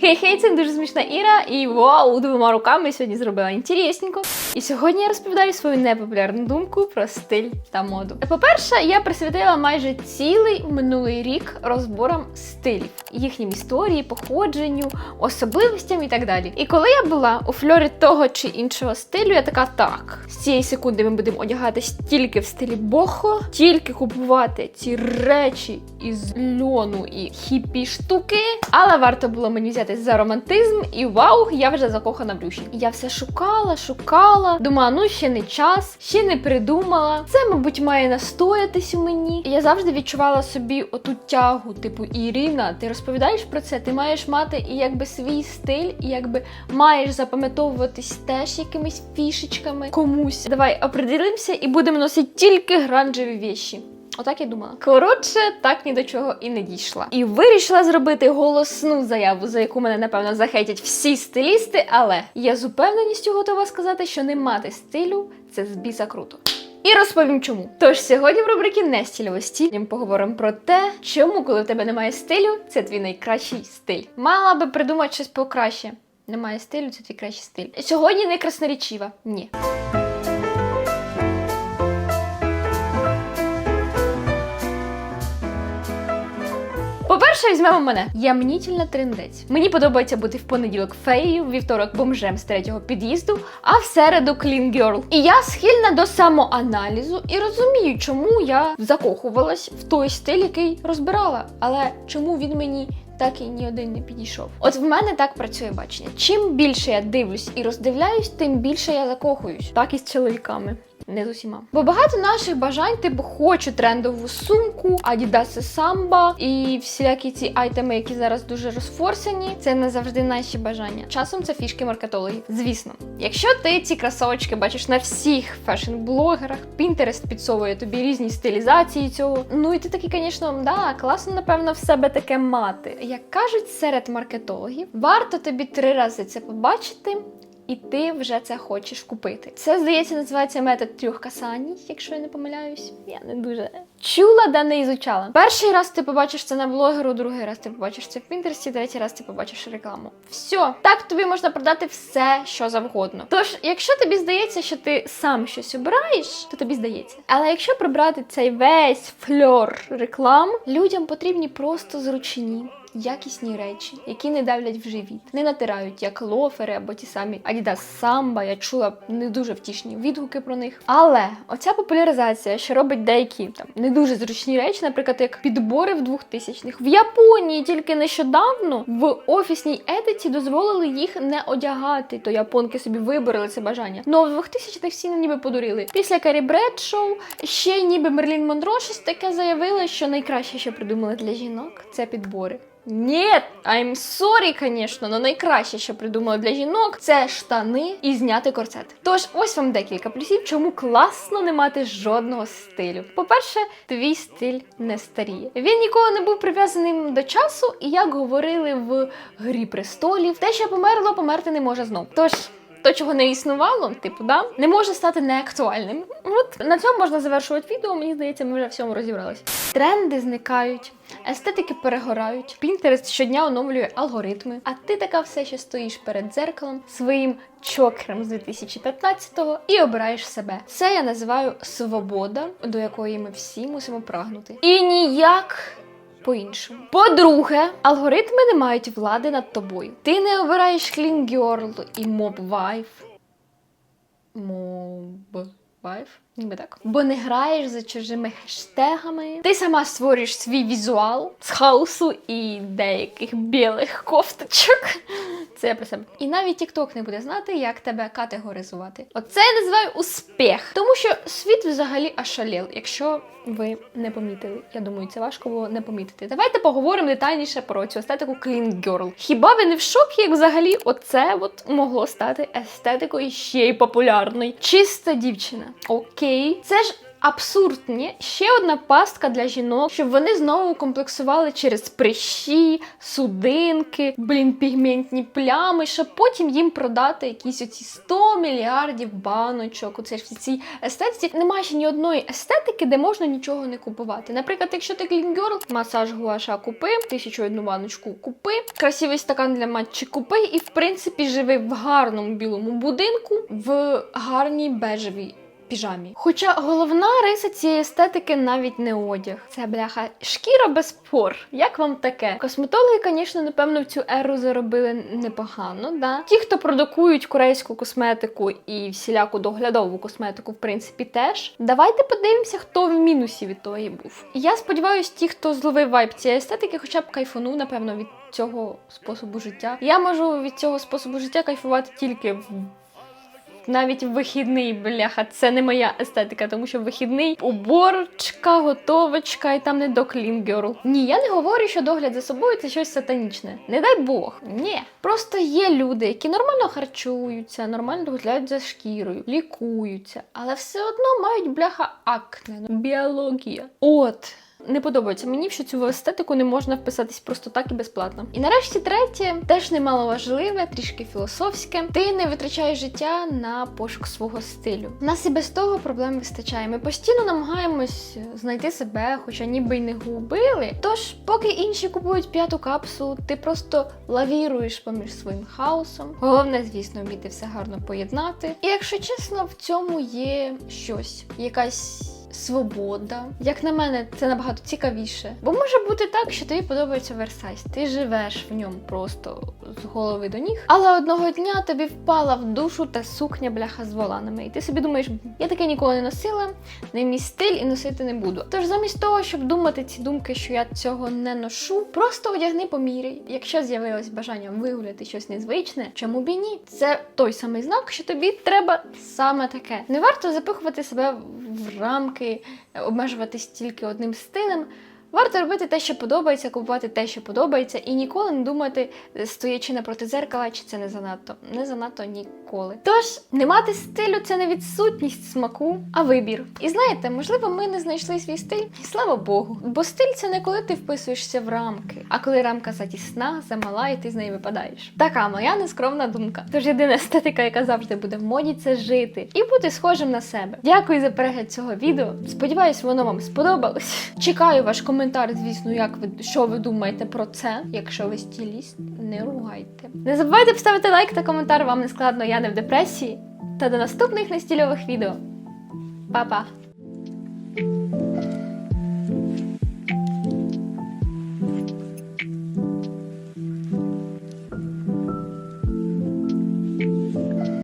Хей-хей, це дуже смішна Іра, і вау, двома руками сьогодні зробила інтересненько. І сьогодні я розповідаю свою непопулярну думку про стиль та моду. По-перше, я присвятила майже цілий минулий рік розборам стилів, їхнім історії, походженню, особливостям і так далі. І коли я була у фльорі того чи іншого стилю, я така так. З цієї секунди ми будемо одягатись тільки в стилі бохо, тільки купувати ці речі із льону і хіпі штуки. Але варто було мені взяти за романтизм, і вау, я вже закохана в рюші. Я все шукала, шукала. Думала, ну ще не час, ще не придумала. Це, мабуть, має настоятись у мені. Я завжди відчувала собі оту тягу, типу Ірина, ти розповідаєш про це, ти маєш мати і якби свій стиль, і якби маєш запам'ятовуватись теж якимись фішечками комусь. Давай определимося і будемо носити тільки гранжеві віші. Отак я думала. Коротше, так ні до чого і не дійшла. І вирішила зробити голосну заяву, за яку мене напевно захейтять всі стилісти, але я з упевненістю готова сказати, що не мати стилю це з біса круто. І розповім чому. Тож сьогодні в рубриці нестільовості ми поговоримо про те, чому, коли в тебе немає стилю, це твій найкращий стиль. Мала би придумати щось покраще. Немає стилю, це твій кращий стиль. Сьогодні не красноречива. Ні. По-перше, візьмемо мене. Я мнітільна трендець. Мені подобається бути в понеділок феєю, вівторок бомжем з третього під'їзду, а в середу girl. І я схильна до самоаналізу і розумію, чому я закохувалась в той стиль, який розбирала. Але чому він мені так і ні один не підійшов. От в мене так працює бачення. Чим більше я дивлюсь і роздивляюсь, тим більше я закохуюсь. Так і з чоловіками. Не з усіма. Бо багато наших бажань, типу, хочу трендову сумку, Adidas Samba і всілякі ці айтеми, які зараз дуже розфорсені, це не завжди наші бажання. Часом це фішки маркетологів. Звісно, якщо ти ці кросовочки бачиш на всіх фешн-блогерах, Pinterest підсовує тобі різні стилізації цього. Ну і ти такий, звісно, да, класно, напевно, в себе таке мати. Як кажуть серед маркетологів, варто тобі три рази це побачити. І ти вже це хочеш купити. Це, здається, називається метод трьох касаній, якщо я не помиляюсь. Я не дуже чула, да не ізучала. Перший раз ти побачиш це на блогеру, другий раз ти побачиш це в Пінтерсті, третій раз ти побачиш рекламу. Все, так тобі можна продати все, що завгодно. Тож, якщо тобі здається, що ти сам щось обираєш, то тобі здається. Але якщо прибрати цей весь фльор реклам, людям потрібні просто зручні якісні речі, які не давлять в живіт, не натирають як лофери або ті самі Adidas Samba. Я чула не дуже втішні відгуки про них. Але оця популяризація, що робить деякі там не дуже зручні речі, наприклад, як підбори в 2000-х. в Японії тільки нещодавно в офісній етиці дозволили їх не одягати. То японки собі вибороли це бажання. Ну в 2000-х всі ніби подурили. Після Карі Бредшоу ще ніби Мерлін Монро щось таке заявила, що найкраще, що придумали для жінок, це підбори. Ні, I'm sorry, звісно, але найкраще, що придумали для жінок, це штани і зняти корсет. Тож ось вам декілька плюсів, чому класно не мати жодного стилю. По-перше, твій стиль не старіє. Він ніколи не був прив'язаним до часу, і як говорили в Грі престолів, те, що померло, померти не може знов. Тож. То, чого не існувало, типу, да, не може стати неактуальним. От на цьому можна завершувати відео. Мені здається, ми вже всьому розібрались. Тренди зникають, естетики перегорають. Пінтерест щодня оновлює алгоритми. А ти така все ще стоїш перед дзеркалом своїм чокером з 2015-го і обираєш себе. Це я називаю свобода, до якої ми всі мусимо прагнути. І ніяк по-іншому. По-друге, алгоритми не мають влади над тобою. Ти не обираєш Girl і моб вайф. Моб Wife? Ніби так. Бо не граєш за чужими хештегами. Ти сама створюєш свій візуал з хаосу і деяких білих кофточок. Це я про себе. І навіть TikTok не буде знати, як тебе категоризувати. Оце я називаю успіх. Тому що світ взагалі ошалів, якщо ви не помітили. Я думаю, це важко було не помітити. Давайте поговоримо детальніше про цю естетику Clean Girl. Хіба ви не в шокі, як взагалі оце от могло стати естетикою ще й популярною? Чиста дівчина. Окей, це ж абсурдні. Ще одна пастка для жінок, щоб вони знову комплексували через прищі, судинки, блін, пігментні плями, щоб потім їм продати якісь оці 100 мільярдів баночок. Оце ж в цій естетиці. Немає ще ні одної естетики, де можна нічого не купувати. Наприклад, якщо ти Clean масаж гуаша купи, тисячу одну баночку купи, красивий стакан для матчі купи, і в принципі живи в гарному білому будинку в гарній бежевій піжамі. Хоча головна риса цієї естетики навіть не одяг. Це бляха шкіра без пор. Як вам таке? Косметологи, звісно, напевно, в цю еру заробили непогано. Да? Ті, хто продукують корейську косметику і всіляку доглядову косметику, в принципі, теж. Давайте подивимося, хто в мінусі від того був. Я сподіваюся, ті, хто зловив вайб цієї естетики, хоча б кайфанув, напевно, від цього способу життя. Я можу від цього способу життя кайфувати тільки в навіть вихідний, бляха, це не моя естетика, тому що вихідний уборочка, готовочка і там не до girl. Ні, я не говорю, що догляд за собою це щось сатанічне. Не дай Бог. Ні. Просто є люди, які нормально харчуються, нормально доглядають за шкірою, лікуються, але все одно мають бляха акне. Ну, Біологія. От. Не подобається мені, що цю естетику не можна вписатись просто так і безплатно. І нарешті третє, теж немало важливе, трішки філософське. Ти не витрачаєш життя на пошук свого стилю. У нас і без того проблем вистачає. Ми постійно намагаємось знайти себе, хоча ніби й не губили. Тож, поки інші купують п'яту капсулу, ти просто лавіруєш поміж своїм хаосом. Головне, звісно, вміти все гарно поєднати. І якщо чесно, в цьому є щось, якась. Свобода, як на мене, це набагато цікавіше. Бо може бути так, що тобі подобається Версайз, ти живеш в ньому просто з голови до ніг. Але одного дня тобі впала в душу та сукня бляха з воланами. І ти собі думаєш, я таке ніколи не носила, не мій стиль і носити не буду. Тож замість того, щоб думати ці думки, що я цього не ношу, просто одягни поміряй. Якщо з'явилось бажання вигуляти щось незвичне, чому б і ні? Це той самий знак, що тобі треба саме таке. Не варто запихувати себе в рамки, обмежуватись тільки одним стилем. Варто робити те, що подобається, купувати те, що подобається, і ніколи не думати, стоячи напроти дзеркала, чи це не занадто. Не занадто ніколи. Тож, не мати стилю це не відсутність смаку, а вибір. І знаєте, можливо, ми не знайшли свій стиль, і слава Богу. Бо стиль це не коли ти вписуєшся в рамки, а коли рамка затісна, замала, і ти з неї випадаєш. Така моя нескромна думка. Тож єдина естетика, яка завжди буде в моді, це жити і бути схожим на себе. Дякую за перегляд цього відео. Сподіваюсь, воно вам сподобалось. Чекаю ваш коментар, звісно, як ви що ви думаєте про це. Якщо ви стіліст, не ругайте. Не забувайте поставити лайк та коментар, вам не складно, я не в депресії. Та до наступних нестільових відео. Па-па!